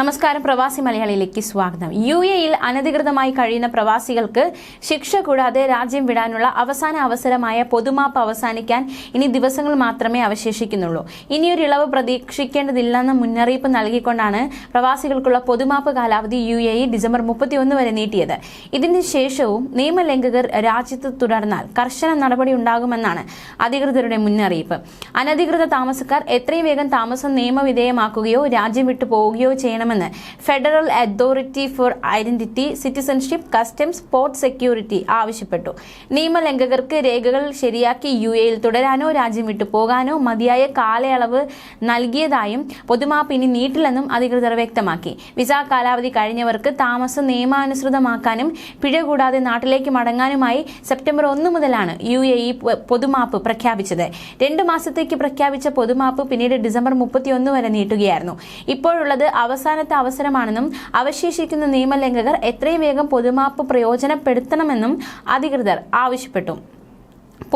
നമസ്കാരം പ്രവാസി മലയാളിയിലേക്ക് സ്വാഗതം. യു എയിൽ അനധികൃതമായി കഴിയുന്ന പ്രവാസികൾക്ക് ശിക്ഷ കൂടാതെ രാജ്യം വിടാനുള്ള അവസാന അവസരമായ പൊതുമാപ്പ് അവസാനിക്കാൻ ഇനി ദിവസങ്ങൾ മാത്രമേ അവശേഷിക്കുന്നുള്ളൂ. ഇനിയൊരു ഇളവ് പ്രതീക്ഷിക്കേണ്ടതില്ലെന്ന മുന്നറിയിപ്പ് നൽകിക്കൊണ്ടാണ് പ്രവാസികൾക്കുള്ള പൊതുമാപ്പ് കാലാവധി യു എ ഡിസംബർ മുപ്പത്തിയൊന്ന് വരെ നീട്ടിയത്. ഇതിന് ശേഷവും നിയമലംഘകർ രാജ്യത്ത് തുടർന്നാൽ കർശന നടപടി ഉണ്ടാകുമെന്നാണ് അധികൃതരുടെ മുന്നറിയിപ്പ്. അനധികൃത താമസക്കാർ എത്രയും വേഗം താമസം നിയമവിധേയമാക്കുകയോ രാജ്യം വിട്ടു പോവുകയോ ചെയ്യണമെന്ന്. Federal authority for identity citizenship customs port security ആവശ്യപ്പെട്ടു. നിയമലംഘകർക്ക് രേഖകൾ ശരിയാക്കി യു എയിൽ തുടരാനോ രാജ്യം വിട്ടു പോകാനോ മതിയായ കാലയളവ് നൽകിയതായും പൊതുമാപ്പ് ഇനി നീട്ടില്ലെന്നും അധികൃതർ വ്യക്തമാക്കി. വിസ കാലാവധി കഴിഞ്ഞവർക്ക് താമസം നിയമാനുസൃതമാക്കാനും പിഴ കൂടാതെ നാട്ടിലേക്ക് മടങ്ങാനുമായി സെപ്റ്റംബർ ഒന്ന് മുതലാണ് യു എ ഇ പൊതുമാപ്പ് പ്രഖ്യാപിച്ചത്. രണ്ട് മാസത്തേക്ക് പ്രഖ്യാപിച്ച പൊതുമാപ്പ് പിന്നീട് ഡിസംബർ മുപ്പത്തിയൊന്ന് വരെ നീട്ടുകയായിരുന്നു. ഇപ്പോഴുള്ളത് അവസാനത്തെ അവസരമാണെന്നും അവശേഷിക്കുന്ന നിയമലംഘകർ എത്രയും വേഗം പൊതുമാപ്പ് പ്രയോജനപ്പെടുത്തണമെന്നും അധികൃതർ ആവശ്യപ്പെട്ടു.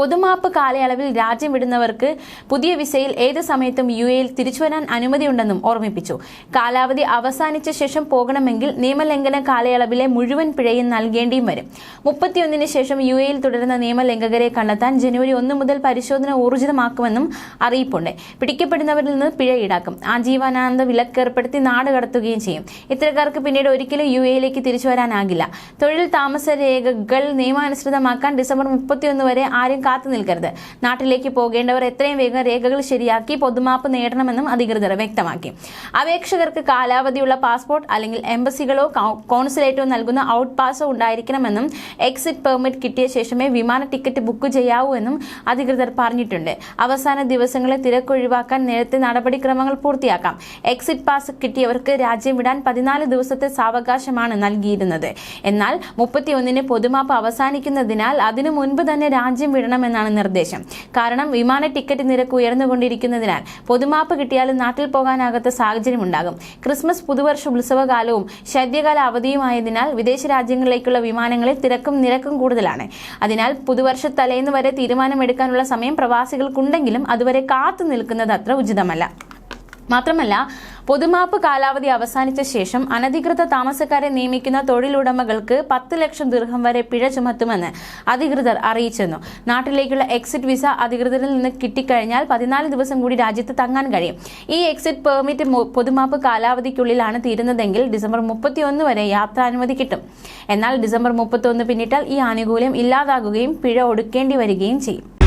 പൊതുമാപ്പ് കാലയളവിൽ രാജ്യം വിടുന്നവർക്ക് പുതിയ വിസയിൽ ഏത് സമയത്തും യു എയിൽ തിരിച്ചുവരാൻ അനുമതിയുണ്ടെന്നും ഓർമ്മിപ്പിച്ചു. കാലാവധി അവസാനിച്ച ശേഷം പോകണമെങ്കിൽ നിയമലംഘന കാലയളവിലെ മുഴുവൻ പിഴയും നൽകേണ്ടിയും വരും. മുപ്പത്തിയൊന്നിന് ശേഷം യു എയിൽ തുടരുന്ന നിയമലംഘകരെ കണ്ടെത്താൻ ജനുവരി ഒന്ന് മുതൽ പരിശോധന ഊർജിതമാക്കുമെന്നും അറിയിപ്പുണ്ട്. പിടിക്കപ്പെടുന്നവരിൽ നിന്ന് പിഴ ഈടാക്കും. ആജീവനാനന്ദ വിലക്ക് ഏർപ്പെടുത്തി നാട് കടത്തുകയും ചെയ്യും. ഇത്തരക്കാർക്ക് പിന്നീട് ഒരിക്കലും യു എയിലേക്ക് തിരിച്ചു വരാനാകില്ല. തൊഴിൽ താമസ രേഖകൾ നിയമാനുസൃതമാക്കാൻ ഡിസംബർ മുപ്പത്തിയൊന്ന് വരെ ആരും കാത്തു നിൽക്കരുത്. നാട്ടിലേക്ക് പോകേണ്ടവർ എത്രയും വേഗം രേഖകൾ ശരിയാക്കി പൊതുമാപ്പ് നേടണമെന്നും അധികൃതർ വ്യക്തമാക്കി. അപേക്ഷകർക്ക് കാലാവധിയുള്ള പാസ്പോർട്ട് അല്ലെങ്കിൽ എംബസികളോ കോൺസുലേറ്റോ നൽകുന്ന ഔട്ട് പാസോ ഉണ്ടായിരിക്കണമെന്നും എക്സിറ്റ് പെർമിറ്റ് കിട്ടിയ ശേഷമേ വിമാന ടിക്കറ്റ് ബുക്ക് ചെയ്യാവൂ എന്നും അധികൃതർ പറഞ്ഞിട്ടുണ്ട്. അവസാന ദിവസങ്ങളെ തിരക്കൊഴിവാക്കാൻ നേരത്തെ നടപടിക്രമങ്ങൾ പൂർത്തിയാക്കാം. എക്സിറ്റ് പാസ് കിട്ടിയവർക്ക് രാജ്യം വിടാൻ പതിനാല് ദിവസത്തെ സാവകാശമാണ് നൽകിയിരുന്നത്. എന്നാൽ മുപ്പത്തിയൊന്നിന് പൊതുമാപ്പ് അവസാനിക്കുന്നതിനാൽ അതിനു മുൻപ് തന്നെ രാജ്യം വിടണമെന്നാണ് നിർദ്ദേശം. കാരണം വിമാന ടിക്കറ്റ് നിരക്ക് ഉയർന്നുകൊണ്ടിരിക്കുന്നതിനാൽ പൊതുമാപ്പ് കിട്ടിയാലും നാട്ടിൽ പോകാനാകാത്ത സാഹചര്യമുണ്ടാകും. ക്രിസ്മസ് പുതുവർഷ ഉത്സവകാലവും ശൈത്യകാല അവധിയുമായതിനാൽ വിദേശ രാജ്യങ്ങളിലേക്കുള്ള വിമാനങ്ങളിൽ തിരക്കും നിരക്കും കൂടുതലാണ്. അതിനാൽ പുതുവർഷ തലേന്ന് വരെ തീരുമാനമെടുക്കാനുള്ള സമയം പ്രവാസികൾക്കുണ്ടെങ്കിലും അതുവരെ കാത്തു നിൽക്കുന്നത് അത്ര ഉചിതമല്ല. മാത്രമല്ല പൊതുമാപ്പ് കാലാവധി അവസാനിച്ച ശേഷം അനധികൃത താമസക്കാരെ നിയമിക്കുന്ന തൊഴിലുടമകൾക്ക് പത്ത് ലക്ഷം ദീർഘം വരെ പിഴ ചുമത്തുമെന്ന് അധികൃതർ അറിയിച്ചിരുന്നു നാട്ടിലേക്കുള്ള എക്സിറ്റ് വിസ അധികൃതരിൽ നിന്ന് കിട്ടിക്കഴിഞ്ഞാൽ പതിനാല് ദിവസം കൂടി രാജ്യത്ത് തങ്ങാൻ കഴിയും. ഈ എക്സിറ്റ് പെർമിറ്റ് പൊതുമാപ്പ് കാലാവധിക്കുള്ളിലാണ് തീരുന്നതെങ്കിൽ ഡിസംബർ മുപ്പത്തിയൊന്ന് വരെ യാത്രാനുമതി കിട്ടും. എന്നാൽ ഡിസംബർ മുപ്പത്തിയൊന്ന് പിന്നിട്ടാൽ ഈ ആനുകൂല്യം ഇല്ലാതാകുകയും പിഴ ഒടുക്കേണ്ടി വരികയും ചെയ്യും.